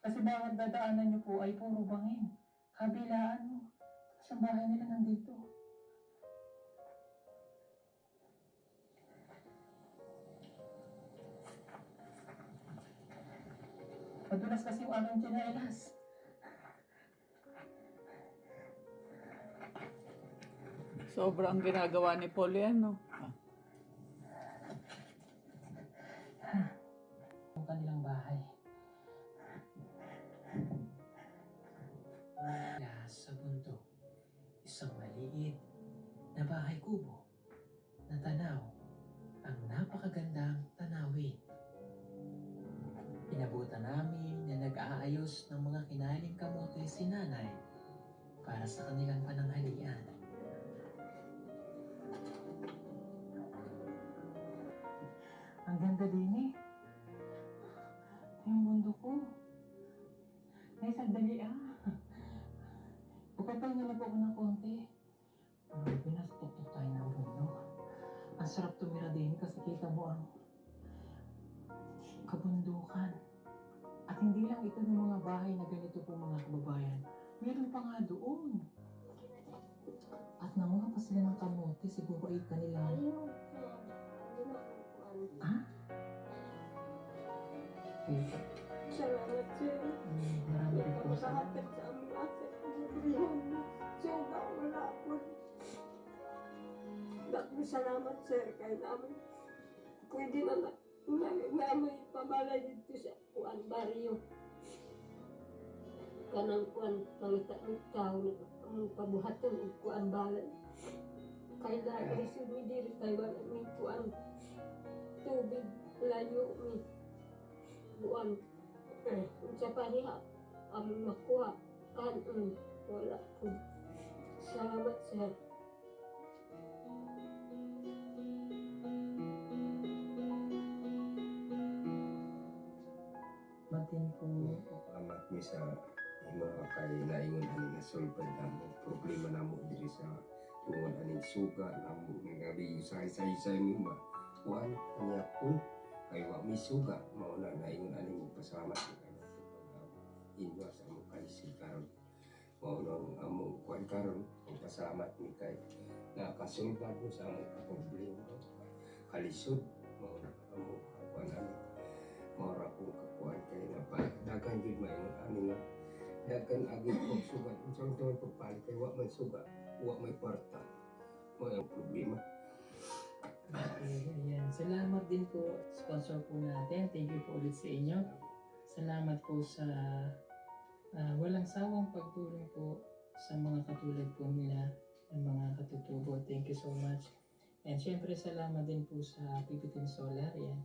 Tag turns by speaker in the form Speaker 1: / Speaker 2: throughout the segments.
Speaker 1: Kasi bawat dadaanan niyo po ay puro bangin. Kabilaan mo. Tapos ang bahay nila nandito. Madulas kasi yung aking tsinelas.
Speaker 2: Sobrang ginagawa ni Paul no?
Speaker 3: Para sa kanilang pananghalian.
Speaker 1: Ang ganda din eh. Ito yung mundo ko. Nay, sandali ah. Pagpapahinga na po ako ng konti. Ah, pinastok tayo ng bundok. Ang sarap tumira din kasi kita mo ang kabundukan. At hindi lang ito ng mga bahay na ganito po Siguro ay kanilang Ah?
Speaker 4: Salamat sir.
Speaker 1: Marami rin po sa
Speaker 4: mo. Suga wala po. Dako salamat sir. Kaya namin pwede na na na, na dito sa kuan baryo. Kanang kuan mangita ng tao na ang pabuhatan ng kuan balay. Kaya dahil sumi diri kay wala may kuan tubig layo mi buwan. Eh unsa pa niya ang makuha. Kanon wala po. Salamat sir.
Speaker 1: Matin po.
Speaker 5: Amat mi sa imo kay naingon ani nga sulbad namo problema namo diri sa tungod ani suga namo nga gabi sa isa isa mo ba kuan niya kun kay wa mi suga mao na naingon ani mo pasalamat inyo sa amo kalisod karon mao nang amo kuan karon ang pasalamat mi kay nakasulbad mo sa amo ka problema kalisod mao na amo kuan ani mao ra kong kakuan kay na pa dagan gid maingon ani nga dagan agad ko sugat unsa ang tawag pagpalit kay wa man suga wa may kwarta mo ang problema
Speaker 1: Okay, ayan. Salamat din po sponsor po natin. Thank you po ulit sa inyo. Salamat po sa ah, walang sawang pagtulong po sa mga katulad po nila ng mga katutubo. Thank you so much. And syempre salamat din po sa PBT Solar. Yan.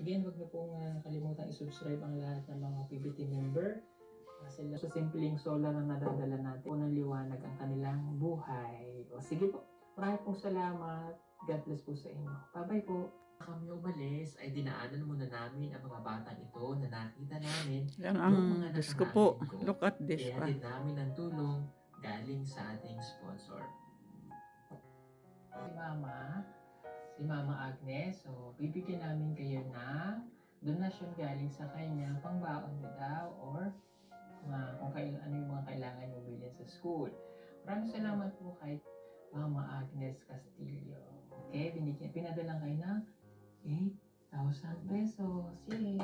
Speaker 1: Again, wag na pong ah, kalimutan i-subscribe ang lahat ng mga PBT member. Sila sa simpleng solar na nadadala natin. Po ng liwanag ang kanilang buhay. O sige po. Maraming pong salamat. God bless po sa inyo. Bye-bye po.
Speaker 3: Kami umalis ay dinaanan muna namin ang mga batang ito na nakita namin
Speaker 2: Yan
Speaker 3: Yung
Speaker 2: ang,
Speaker 3: mga
Speaker 2: Diyos ko po.
Speaker 3: ko.
Speaker 2: Look at this
Speaker 3: Kaya
Speaker 2: pa.
Speaker 3: din namin ng tulong galing sa ating sponsor.
Speaker 1: Si Mama, si Mama Agnes, so bibigyan namin kayo ng donasyon galing sa kanya, pangbaon nyo daw, or uh, kung kail, ano yung mga kailangan nyo bilhin sa school. Maraming salamat po kay Mama Agnes Castillo. Okay, binigyan, pinadalang kayo ng 8,000 pesos. Yay!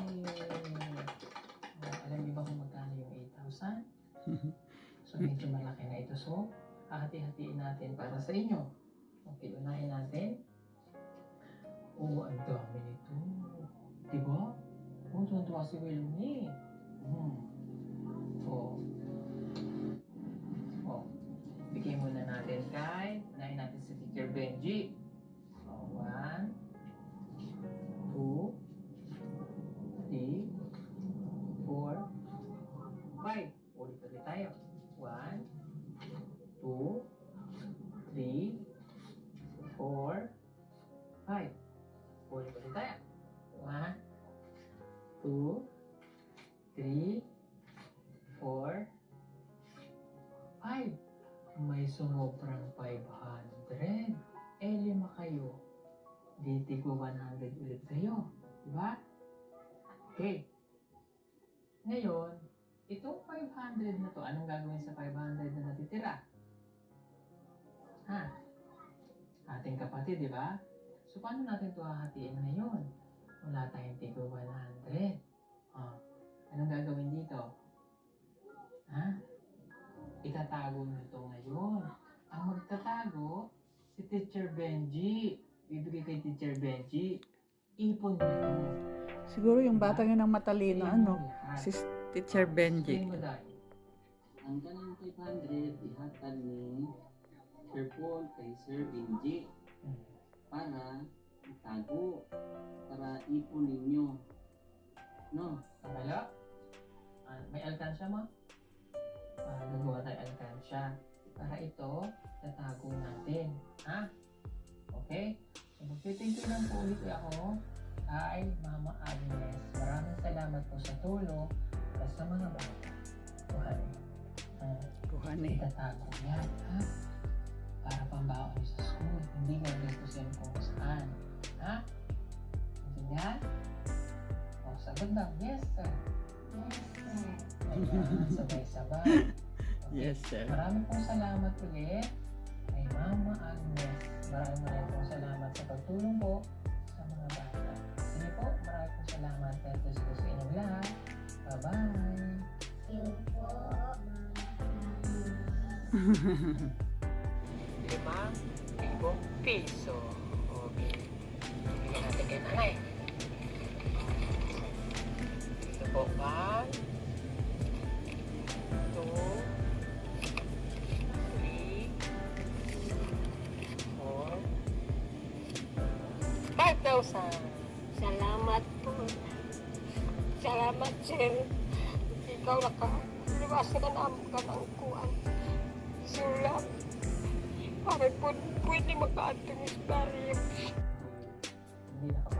Speaker 1: Oh, alam niyo ba kung magkano yung 8,000? So, medyo malaki na ito. So, hahati-hatiin natin para sa inyo. Okay, unahin natin. Oo, ang dami nito. Diba? Oo, tuwan-tuwa si Wilmy. Hmm. Three, four, five. Ulit ulit tayo. One, two, three, four, five. May sumobrang 500. Eh, lima kayo. Di tigo 100 ulit kayo. Diba? Okay. Ngayon, Itong 500 na to, anong gagawin sa 500 na natitira? Ha? Ating kapatid, di ba? So, paano natin ito hahatiin ngayon? Wala tayong tigo 100. Oh, anong gagawin dito? Ha? Itatago nyo ito ngayon. Ang magtatago, si Teacher Benji. Bibigay kay Teacher Benji. Ipon nyo ito.
Speaker 2: Siguro yung bata yun ang matalino,
Speaker 1: Ipon
Speaker 2: ano?
Speaker 1: mo lahat.
Speaker 2: Si Teacher Benji.
Speaker 1: Mo.
Speaker 6: Ang kanang 500 ihatag ni Sir Paul kay Sir Benji para itago para ipon ninyo. No?
Speaker 1: Kabalo? Ah, may alkansya mo? Ah, nagawa tayo alkansya. Para ito, tatago natin. Ha? Okay? So, magtitingin lang po ulit ako kay Mama Agnes. Maraming salamat po sa tulong para sa mga bata. Kuhan. Ah,
Speaker 2: Kuhan eh.
Speaker 1: itatago yan, ha? Pambaon niyo sa school. Hindi gagastusin kung saan. Ha? Intindihan? O, sagot daw. Yes, sir. Ayan, sabay-sabay. Okay.
Speaker 2: Yes, sir.
Speaker 1: Maraming pong salamat ulit kay Mama Agnes. Maraming maraming pong salamat sa pagtulong po sa mga bata. Sige po, maraming pong salamat. God bless po sa inyong lahat. Bye-bye. Limang libong piso. Okay. Bigyan natin kay nanay. Ito po, one, two, three, four.
Speaker 4: Salamat po. Salamat, sir. Ikaw liwasan ka namin ka ng kuwan. Sulam. Para po pwede makaatong isbaryo.
Speaker 1: Hindi nakapag-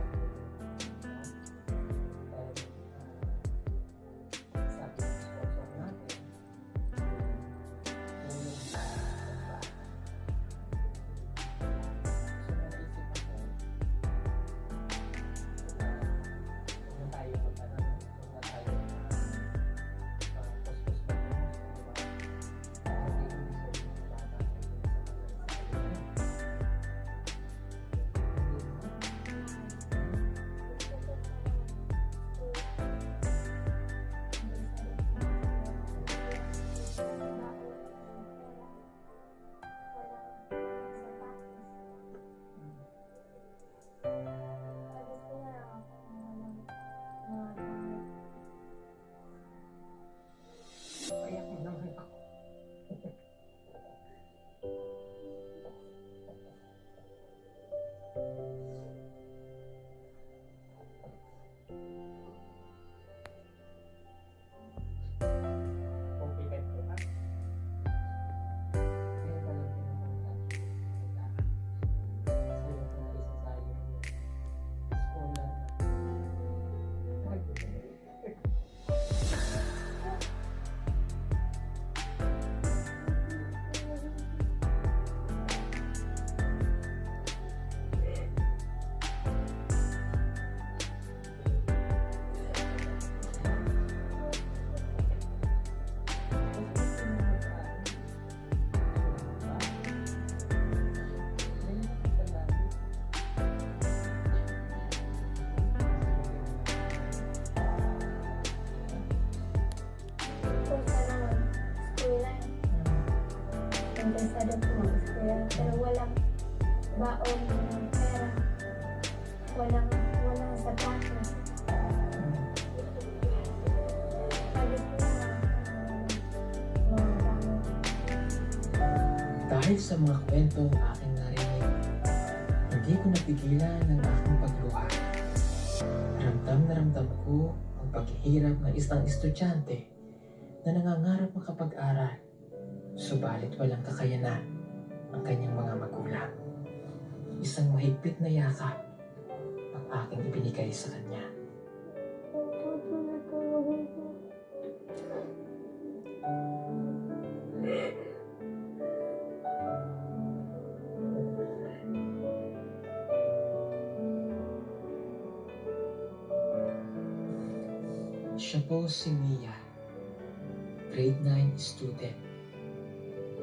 Speaker 7: pero walang baon ng pera. Walang, walang gamit.
Speaker 3: Dahil sa mga kwentong aking narinig, hindi ko napigilan ang aking pagluha. Ramdam na ramdam ko ang paghihirap ng isang estudyante na nangangarap makapag-aral, subalit walang kakayanan ang kanyang mga magulang. Isang mahigpit na yakap ang aking ibinigay sa kanya. Siya po si Mia, grade 9 student.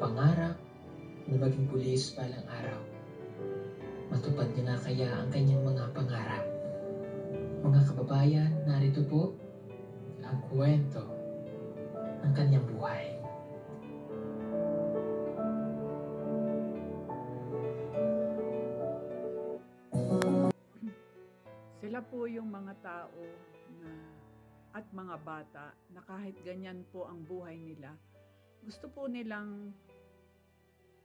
Speaker 3: Pangarap na maging pulis balang araw. Matupad niya na kaya ang kanyang mga pangarap. Mga kababayan, narito po ang kwento ng kanyang buhay.
Speaker 2: Sila po yung mga tao na at mga bata na kahit ganyan po ang buhay nila, gusto po nilang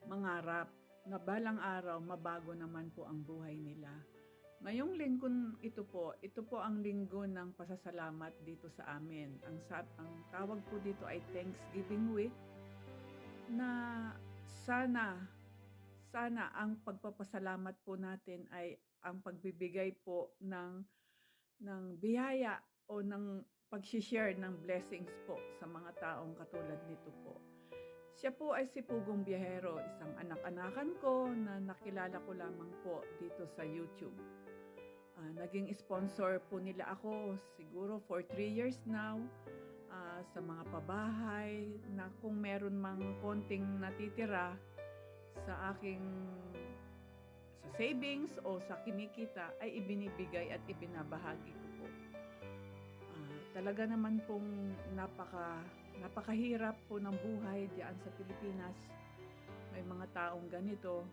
Speaker 2: mangarap na balang araw mabago naman po ang buhay nila. Ngayong linggo ito po, ito po ang linggo ng pasasalamat dito sa amin. Ang, ang tawag po dito ay Thanksgiving Week na sana sana ang pagpapasalamat po natin ay ang pagbibigay po ng ng biyaya o ng pag-share ng blessings po sa mga taong katulad nito po. Siya po ay si Pugong Biyahero, isang anak-anakan ko na nakilala ko lamang po dito sa YouTube. Ah, naging sponsor po nila ako siguro for 3 years now ah, sa mga pabahay na kung meron mang konting natitira sa aking sa savings o sa kinikita ay ibinibigay at ibinabahagi ko po. Ah, talaga naman pong napaka napakahirap po ng buhay diyan sa Pilipinas. May mga taong ganito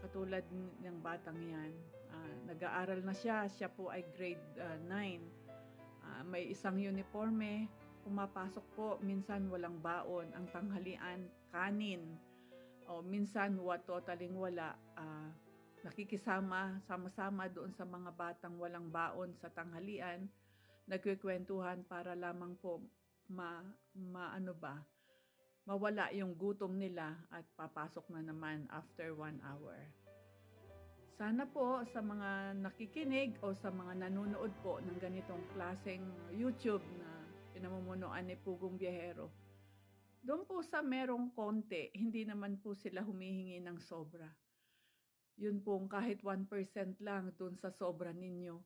Speaker 2: katulad ng batang 'yan. Ah, nag-aaral na siya, siya po ay grade 9. Ah, may isang uniforme, pumapasok po, minsan walang baon, ang tanghalian kanin. O minsan wa totaling wala. Ah, nakikisama, sama-sama doon sa mga batang walang baon sa tanghalian, nagkikwentuhan para lamang po ma, maano ba, mawala yung gutom nila at papasok na naman after one hour. Sana po sa mga nakikinig o sa mga nanonood po ng ganitong klaseng YouTube na pinamumunuan ni Pugong Biyahero, doon po sa merong konti, hindi naman po sila humihingi ng sobra. Yun pong kahit 1% lang doon sa sobra ninyo.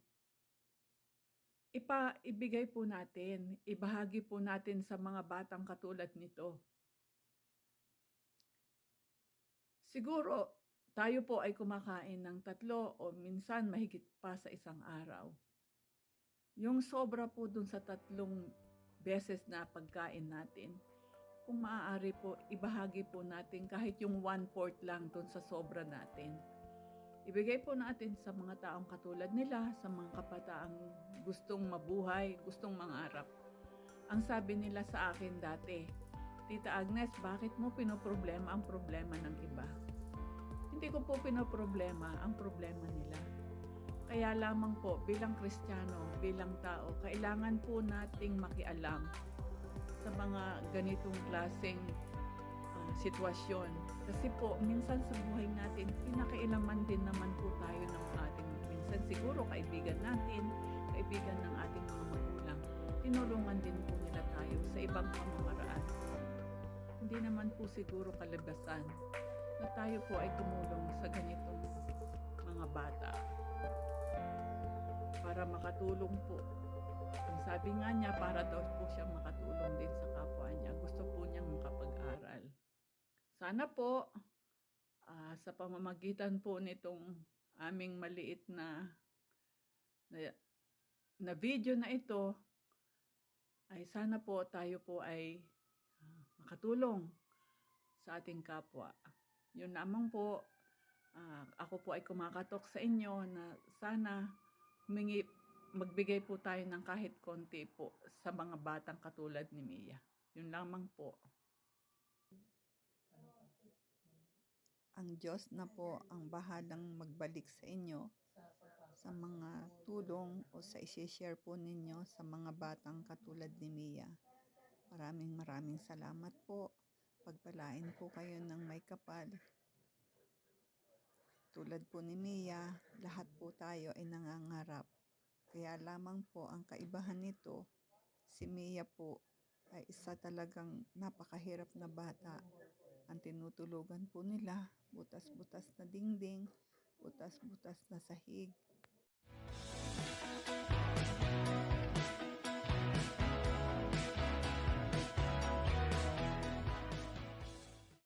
Speaker 2: Ipa, ibigay po natin, ibahagi po natin sa mga batang katulad nito. Siguro, tayo po ay kumakain ng tatlo o minsan mahigit pa sa isang araw. Yung sobra po dun sa tatlong beses na pagkain natin, kung maaari po, ibahagi po natin kahit yung one-fourth lang dun sa sobra natin. Ibigay po natin sa mga taong katulad nila, sa mga kapataang gustong mabuhay, gustong mangarap. Ang sabi nila sa akin dati, Tita Agnes, bakit mo pinoproblema ang problema ng iba? Hindi ko po pinoproblema ang problema nila. Kaya lamang po bilang Kristiyano, bilang tao, kailangan po nating makialam sa mga ganitong klaseng sitwasyon. Kasi po, minsan sa buhay natin, pinakailaman din naman po tayo ng ating, minsan siguro kaibigan natin, kaibigan ng ating mga magulang. Tinulungan din po nila tayo sa ibang pamamaraan. Hindi naman po siguro kalabasan na tayo po ay tumulong sa ganitong mga bata para makatulong po. Ang sabi nga niya, para daw po siya makatulong din sa kapwa niya. Gusto po niyang makapag-aral. Sana po, ah, sa pamamagitan po nitong aming maliit na, na, na video na ito, ay sana po tayo po ay ah, makatulong sa ating kapwa. Yun lamang po, ah, ako po ay kumakatok sa inyo na sana humingi, magbigay po tayo ng kahit konti po sa mga batang katulad ni Mia. Yun lamang po. Ang Diyos na po ang bahalang magbalik sa inyo sa mga tulong o sa isi-share po ninyo sa mga batang katulad ni Mia. Maraming maraming salamat po. Pagpalain po kayo ng may kapal. Tulad po ni Mia, lahat po tayo ay nangangarap. Kaya lamang po ang kaibahan nito, si Mia po ay isa talagang napakahirap na bata. Ang tinutulugan po nila, butas-butas na dingding, butas-butas na sahig.